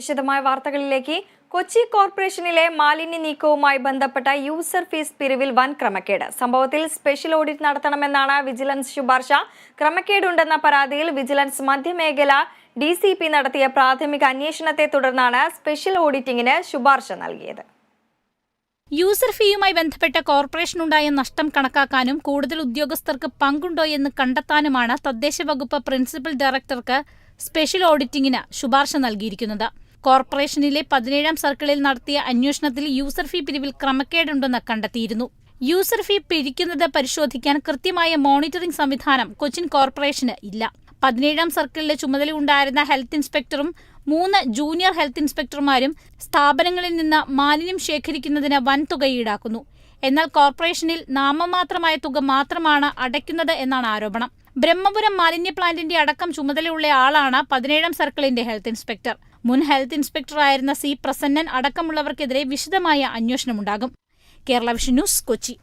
വിശദമായ വാർത്തകളിലേക്ക് കൊച്ചി കോർപ്പറേഷനിലെ മാലിന്യ നീക്കവുമായി ബന്ധപ്പെട്ട യൂസർ ഫീസ് പിരിവിൽ വൻ ക്രമക്കേട്. സംഭവത്തിൽ സ്പെഷ്യൽ ഓഡിറ്റ് നടത്തണമെന്നാണ് വിജിലൻസ് ശുപാർശ. ക്രമക്കേടുണ്ടെന്ന പരാതിയിൽ വിജിലൻസ് മധ്യമേഖല ഡി നടത്തിയ പ്രാഥമിക അന്വേഷണത്തെ തുടർന്നാണ് സ്പെഷ്യൽ ഓഡിറ്റിംഗിന് ശുപാർശ നൽകിയത്. യൂസർ ഫീയുമായി ബന്ധപ്പെട്ട കോർപ്പറേഷനുണ്ടായ നഷ്ടം കണക്കാക്കാനും കൂടുതൽ ഉദ്യോഗസ്ഥർക്ക് പങ്കുണ്ടോ എന്ന് കണ്ടെത്താനുമാണ് തദ്ദേശ വകുപ്പ് പ്രിൻസിപ്പൽ ഡയറക്ടർക്ക് സ്പെഷ്യൽ ഓഡിറ്റിംഗിന് ശുപാർശ നൽകിയിരിക്കുന്നത്. കോർപ്പറേഷനിലെ പതിനേഴാം സർക്കിളിൽ നടത്തിയ അന്വേഷണത്തിൽ യൂസർ ഫീ പിരിവിൽ ക്രമക്കേടുണ്ടെന്ന് കണ്ടെത്തിയിരുന്നു. യൂസർ ഫീ പിരിക്കുന്നത് പരിശോധിക്കാൻ കൃത്യമായ മോണിറ്ററിംഗ് സംവിധാനം കൊച്ചിൻ കോർപ്പറേഷന് ഇല്ല. പതിനേഴാം സർക്കിളിലെ ചുമതലയുണ്ടായിരുന്ന ഹെൽത്ത് ഇൻസ്പെക്ടറും മൂന്ന് ജൂനിയർ ഹെൽത്ത് ഇൻസ്പെക്ടർമാരും സ്ഥാപനങ്ങളിൽ നിന്ന് മാലിന്യം ശേഖരിക്കുന്നതിന് വൻതുക ഈടാക്കുന്നു എന്നാൽ കോർപ്പറേഷനിൽ നാമമാത്രമായ തുക മാത്രമാണ് അടയ്ക്കുന്നത് എന്നാണ് ആരോപണം. ബ്രഹ്മപുരം മാലിന്യ പ്ലാന്റിന്റെ അടക്കം ചുമതലയുള്ള ആളാണ് പതിനേഴാം സർക്കിളിന്റെ ഹെൽത്ത് ഇൻസ്പെക്ടർ. മുൻ ഹെൽത്ത് ഇൻസ്പെക്ടറായിരുന്ന സി പ്രസന്നൻ അടക്കമുള്ളവർക്കെതിരെ വിശദമായ അന്വേഷണമുണ്ടാകും. Kerala vision news Kochi.